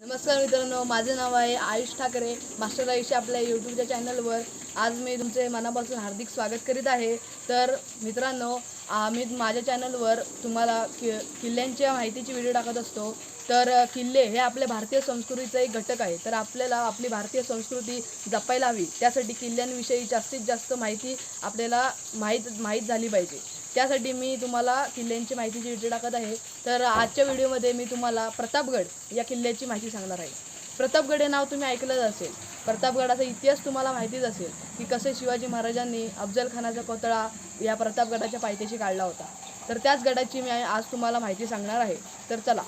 नमस्कार मित्रांनो माझे नाव आहे आयुष ठाकरे मास्टर आयुष आपल्या यूट्यूबच्या चॅनलवर आज मी तुमचे मनापासून हार्दिक स्वागत करीत आहे. तर मित्रांनो मी माझ्या चॅनलवर तुम्हाला कि किल्ल्यांच्या माहितीची व्हिडिओ टाकत असतो. तर किल्ले हे आपल्या भारतीय संस्कृतीचा एक घटक आहे. तर आपल्याला आपली भारतीय संस्कृती जपायला हवी. त्यासाठी किल्ल्यांविषयी जास्तीत जास्त माहिती आपल्याला माहीत माहीत झाली पाहिजे. त्यासाठी मी तुम्हाला किल्ल्यांची माहितीची व्हिडिओ टाकत आहे तर आजच्या व्हिडिओमध्ये मी तुम्हाला प्रतापगड या किल्ल्याची माहिती सांगणार आहे. प्रतापगड हे नाव तुम्ही ऐकलंच असेल. प्रतापगडाचा इतिहास तुम्हाला माहितीच असेल की कसे शिवाजी महाराजांनी अफजलखानाचा पुतळा कोतळा या प्रतापगडाच्या पायथ्याशी काढला होता. तर त्याच गडाची मी आज तुम्हाला माहिती सांगणार आहे. तर चला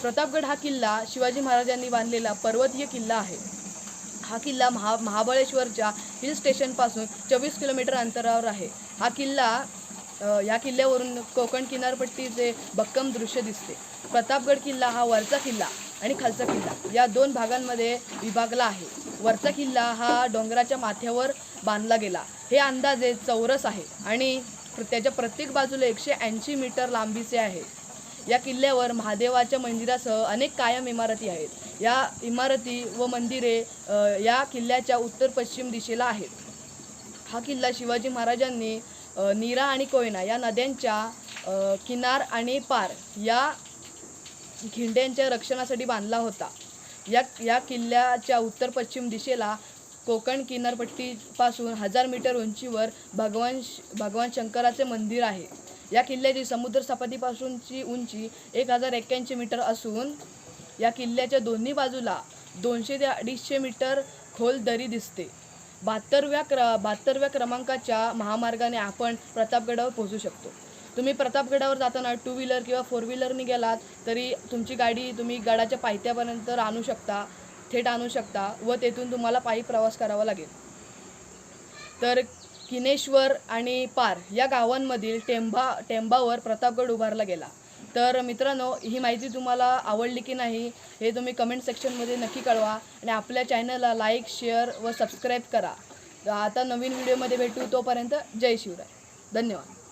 प्रतापगड हा किल्ला शिवाजी महाराजांनी बांधलेला पर्वतीय किल्ला आहे. हा किल्ला महा महाबळेश्वरच्या हिल स्टेशनपासून चोवीस किलोमीटर अंतरावर आहे. हा किल्ला या किल्ल्यावरून कोकण किनारपट्टीचे भक्कम दृश्य दिसते. प्रतापगड किल्ला हा वरचा किल्ला आणि खालचा किल्ला या दोन भागांमध्ये विभागला आहे. वरचा किल्ला हा डोंगराच्या माथ्यावर बांधला गेला. हे अंदाजे चौरस आहे आणि त्याच्या प्रत्येक बाजूला एकशे ऐंशी मीटर लांबीचे आहे. या किल्ल्यावर महादेवाच्या मंदिरासह अनेक कायम इमारती आहेत. या इमारती व मंदिरे या किल्ल्याच्या उत्तर पश्चिम दिशेला आहेत. हा किल्ला शिवाजी महाराजांनी नीरा आणि कोयना या नद्यांच्या किनार आणि पार या खिंड्यांच्या रक्षणासाठी बांधला होता. या या किल्ल्याच्या उत्तर पश्चिम दिशेला कोकण किनारपट्टीपासून हजार मीटर उंचीवर भगवान भगवान शंकराचे मंदिर आहे. या किल्ल्याची समुद्र सपाटीपासूनची उंची एक हजार एक्क्याऐंशी मीटर असून या किल्ल्याच्या दोन्ही बाजूला दोनशे ते अडीचशे मीटर खोल दरी दिसते. बहात्तरव्या क्र बहात्तरव्या क्रमांकाच्या महामार्गाने आपण प्रतापगडावर पोहोचू शकतो. तुम्ही प्रतापगडावर जाताना टू व्हीलर किंवा फोर व्हीलरनी गेलात तरी तुमची गाडी तुम्ही गडाच्या पायथ्यापर्यंत आणू शकता थेट आणू शकता व तेथून तुम्हाला पायी प्रवास करावा लागेल. तर किनेश्वर आणि पार या गावांमधील टेंभा टेंबावर प्रतापगड उभारला गेला. तर मित्रांनो ही माहिती तुम्हाला आवडली की नाही हे तुम्ही कमेंट सेक्शनमध्ये नक्की कळवा आणि आपल्या चॅनलला लाईक शेअर व सबस्क्राईब करा. आता नवीन व्हिडिओमध्ये भेटू तोपर्यंत जय शिवराय. धन्यवाद.